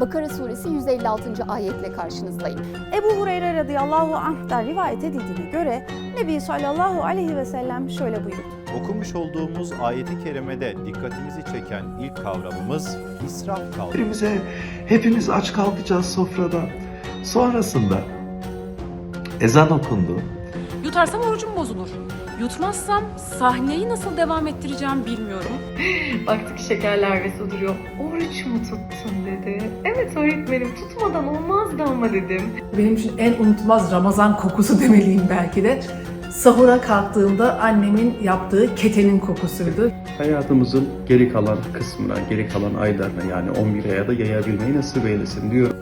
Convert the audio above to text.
Bakara suresi 156. ayetle karşınızdayım. Ebu Hureyre radıyallahu anh'tan rivayet edildiğine göre Nebi sallallahu aleyhi ve sellem şöyle buyurdu. Okumuş olduğumuz ayeti kerimede dikkatimizi çeken ilk kavramımız israf kavramı. Hepimize, hepimiz aç kalkacağız sofradan. Sonrasında ezan okundu. Yutarsam orucum bozulur. Yutmazsam sahneyi nasıl devam ettireceğim bilmiyorum. Baktık şekerler ve su duruyor. Oruç mu tuttun dedi. Evet öğretmenim tutmadan olmazdı ama dedim. Benim için en unutulmaz Ramazan kokusu demeliyim belki de. Sahura kalktığımda annemin yaptığı ketenin kokusuydu. hayatımızın geri kalan kısmına, geri kalan aylarına yani 11 aya da yayabilmeyi nasip eylesin diyorum.